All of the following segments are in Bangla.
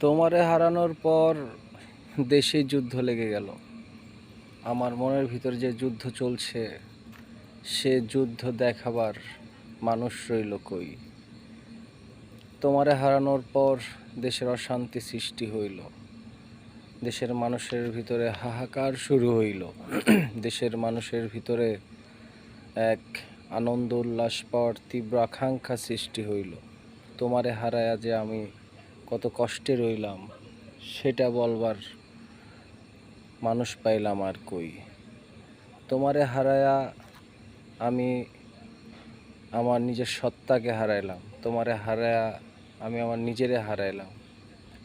তোমারে হারানোর পর দেশে যুদ্ধ লেগে গেল। আমার মনের ভিতর যে যুদ্ধ চলছে, সে যুদ্ধ দেখাবার মানুষ রইল কই? তোমারে হারানোর পর দেশের অশান্তি সৃষ্টি হইল। দেশের মানুষের ভিতরে হাহাকার শুরু হইল। দেশের মানুষের ভিতরে এক আনন্দ উল্লাস পাওয়ার তীব্র আকাঙ্ক্ষা সৃষ্টি হইল। তোমারে হারায়া যে আমি কত কষ্টে রইলাম, সেটা বলবার মানুষ পাইলাম আর কই। তোমারে হারায়া আমি আমার নিজের সত্তাকে হারাইলাম, তোমারে হারায়া আমি আমার নিজেরে হারাইলাম।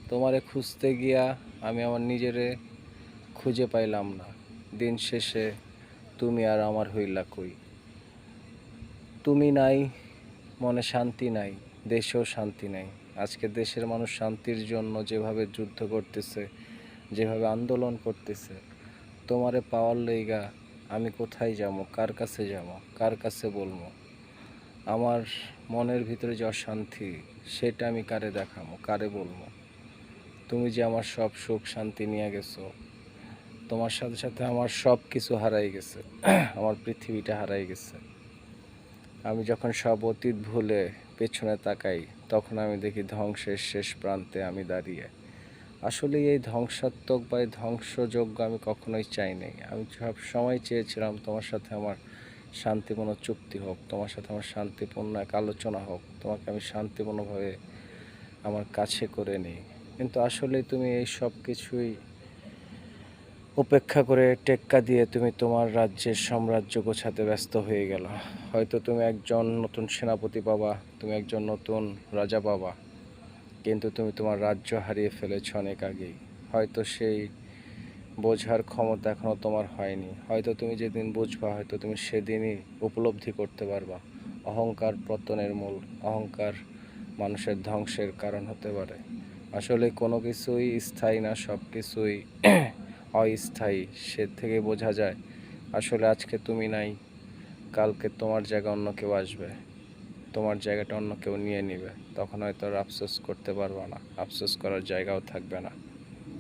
তোমারে খুঁজতে গিয়া আমি আমার নিজেরে খুঁজে পাইলাম না, দিন শেষে তুমি আর আমার হইলা কই। তুমি নাই, মনে শান্তি নাই। দেশেও শান্তি নেই। আজকে দেশের মানুষ শান্তির জন্য যেভাবে যুদ্ধ করতেছে, যেভাবে আন্দোলন করতেছে, তোমারে পাওয়ার লইগা আমি কোথায় যাব? কার কাছে যাব? কার কাছে বলব? আমার মনের ভিতরে যে অশান্তি, সেটা আমি কারে দেখাবো? কারে বলব? তুমি যে আমার সব সুখ, শান্তি নিয়ে গেছো, তোমার সাথে সাথে আমার সব কিছু হারাই গেছে। আমার পৃথিবীটা হারাই গেছে। আমি যখন সব অতীত ভুলে পেছনে তাকাই, তখন আমি দেখি ধ্বংসের শেষ প্রান্তে আমি দাঁড়িয়ে। আসলে এই ধ্বংসাত্মক বা এই ধ্বংসযোগ্য আমি কখনোই চাইনি আমি সব সময় চেয়েছিলাম তোমার সাথে আমার শান্তিপূর্ণ চুক্তি হোক, তোমার সাথে আমার শান্তিপূর্ণ এক আলোচনা হোক, তোমাকে আমি শান্তিপূর্ণভাবে আমার কাছে করে নিই। কিন্তু আসলে তুমি এই সব কিছুই উপেক্ষা করে টেক্কা দিয়ে তুমি তোমার রাজ্যের সাম্রাজ্য গোছাতে ব্যস্ত হয়ে গেল। হয়তো তুমি একজন নতুন সেনাপতি পাবা, তুমি একজন নতুন রাজা পাবা, কিন্তু তুমি তোমার রাজ্য হারিয়ে ফেলেছ অনেক আগেই। হয়তো সেই বোঝার ক্ষমতা এখনও তোমার হয়নি। হয়তো তুমি যেদিন বুঝবা, হয়তো তুমি সেদিনই উপলব্ধি করতে পারবা। অহংকার পতনের মূল, অহংকার মানুষের ধ্বংসের কারণ হতে পারে। আসলে কোনো কিছুই স্থায়ী না সব কিছুই অস্থায়ী, সে থেকে বোঝা যায়, আসলে আজকে তুমি নাই, কালকে তোমার জায়গা অন্য কেউ আসবে, তোমার জায়গাটা অন্য কেউ নিয়ে নিবে, তখন হয়তো আর আফসোস করতে পারব না, আফসোস করার জায়গাও থাকবে না।